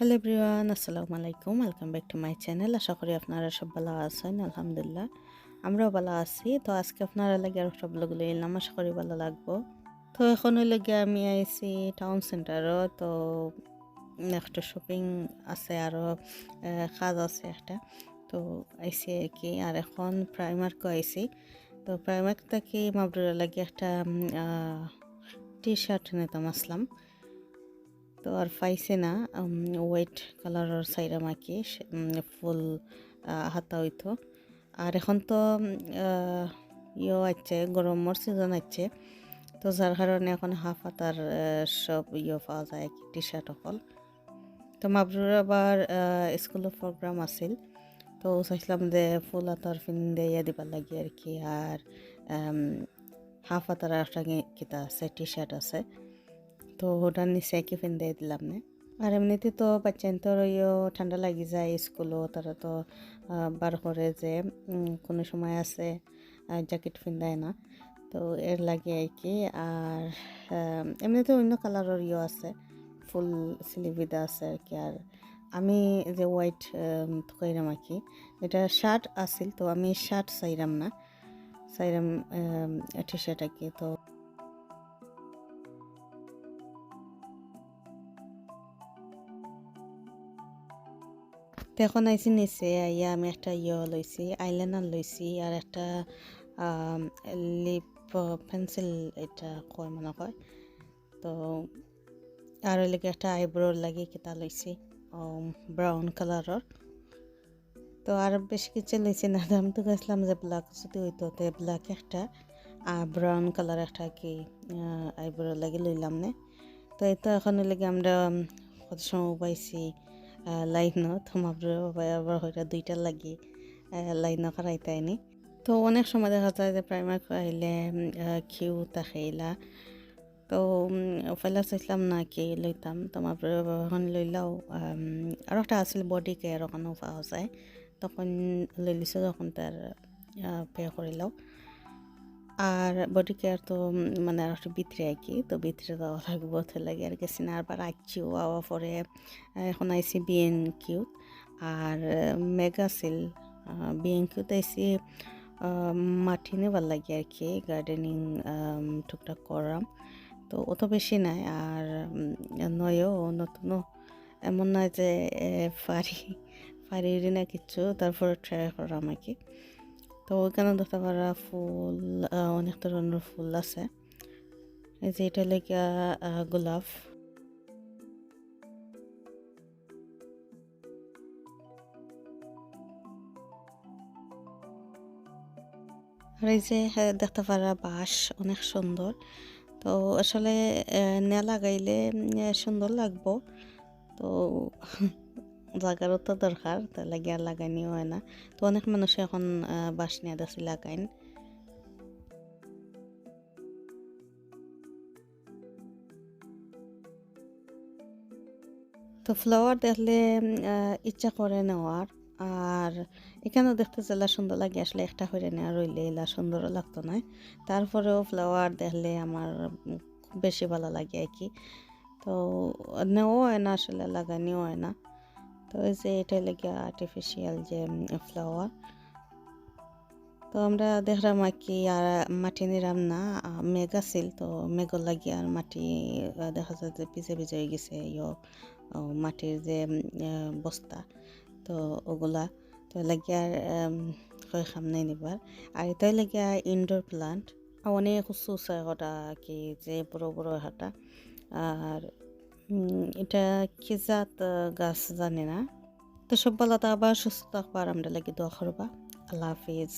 Hello everyone আসসালামু আলাইকুম welcome back to my channel আশা করি আপনারা সব ভালো আছেন আলহামদুলিল্লাহ আমরাও ভালো আছি তো আজকে আপনারা লাগে আর সব লোকগুলো এলাম আশা করি ভালো লাগবো তো এখন লাগে আমি আইছি টাউন সেন্টারও তো একটা শপিং আছে আরও কাজ আছে একটা তো আইসি আর কি আর এখন প্রাইমার্কও আইসি তো প্রাইমার্ক থেকে মাবরুরা লাগে একটা টি শার্ট নিতাম আসলাম তো আর পাইছে না হোয়াইট কালারের সাইরা মাকি ফুল হাতা হইতো। আর এখন তো ইয়ে আছে গরমের সিজন আছে তো যার কারণে এখন হাফ হাতার সব ইয়ে পাওয়া যায় টি শার্ট অকল। তো মাবরুর আবার স্কুলের প্রোগ্রাম আছিল। তো চাইছিলাম যে ফুল হাতার ফিন্দে ইয়ে দিবার লাগে আর কি। আর হাফ হাতার একটা কিতা আছে টি শার্ট আছে। তো ওটার নিচে কি ফিন্দে দিলাম না আর এমনিতে তো বাচ্চান তোর ইয়ে ঠান্ডা লাগি যায় স্কুলও তারা তো বার করে যে কোনো সময় আছে জ্যাকেট ফিন্দায় না তো এর লাগে আর কি আর এমনিতে অন্য কালারের ইয়ে আছে ফুল সিলিভিদা আছে আর কি আর আমি যে হোয়াইট কইরাম আর কি এটা শার্ট আছিল তো আমি শার্ট চাইরাম না চাইরাম টি শার্ট আর কি তো এখন আইসি নিচে আইয়া আমি একটা ইয়ে লইছি আইলাইনার লইছি, আর একটা লিপ পেন্সিল এটা কয় মনে কয়? তো, আর ওইলেগে একটা আইব্রোর লাগি কিতা লইছি ব্রাউন কালারের তো আর বেশি কিছু লইছি না আমি তো গেছিলাম যে ব্ল্যাক যদি হইতো, তো ব্ল্যাক একটা, আর ব্রাউন কালার একটা কি আইব্রোর লাগি লইলাম নে। তো এই তো এখন লেগে আমরা কত সময় পাইছি লাইনও থমাবরে আবার হয়তো দুইটা লাগি লাইনও খারাইতাইনি তো অনেক সময় দেখা যায় যে প্রাইমার আহিলে কিউ তাকেইলা তো ফেলা চাইছিলাম না কি লইতাম তোমার এখন লইলাও। আর একটা আছিল বডি কেয়ার ওখানেও পাওয়া তখন লই লিছো যখন তার পে করিলাও আর বডি কেয়ার তো মানে আর একটু ভিতরে আর কি, তো ভিতরে যাওয়া থাকব তো লাগে আর গেছি না আবার আইচিও আওয়া পরে এখন আইসি বিএন কিউ আর মেগা সিল বিএন কিউত আইসি মাটি নেবার লাগে আর কি গার্ডেনিং টুকটাক করাম। তো অত বেশি নাই আর নয়ও নতুনও। এমন নয় যে পারি পারি না কিচ্ছু তারপরে ট্রাই করাম আর কি। তো ওইখানে দেখতে পারা ফুল অনেক ধরনের ফুল আছে। এই যে এটা লেগে গোলাপ। আর এই যে দেখতে পারা বাঁশ অনেক সুন্দর। তো আসলে না লাগাইলে সুন্দর লাগবো। তো জাগারও তো দরকার তো লাগিয়ে আর লাগাইনি হয় না। তো অনেক মানুষ এখন বাঁশ নিয়ে দেশে লাগাইন। তো ফ্লাওয়ার দেখলে ইচ্ছা করে নেওয়ার। আর এখানেও দেখতে জেলা সুন্দর লাগে, আসলে একটা হয়ে নেওয়া রইলে এলা সুন্দরও লাগতো না। তারপরেও ফ্লাওয়ার দেখলে আমার খুব বেশি ভালো লাগে আর কি। তো নেওয়া হয় না, আসলে লাগানিও হয় না। তো এই যে এটা লেগে আর্টিফিশিয়াল যে ফ্লাওয়ার তো আমরা দেখলাম আর কি, আর মাটি নিলাম না মেঘ আছিল তো মেঘ লাগি আর মাটি দেখা যায় যে ভিজে ভিজে হয়ে গেছে ইয় মাটির যে বস্তা, তো ওগুলা। তো লাগিয়া কয় সামনে নিবার। আর এটাই লাগিয়া ইনডোর প্লান্ট অনেক উঁচু উঁচু একটা কি, যে বড় বড় হাঁটা। আর এটা কি জাত গাছ জানে না। তো সব বলা আবার সুস্থ থাকবার আমরা লাগে দোয়া করবা। আল্লাহ হাফিজ।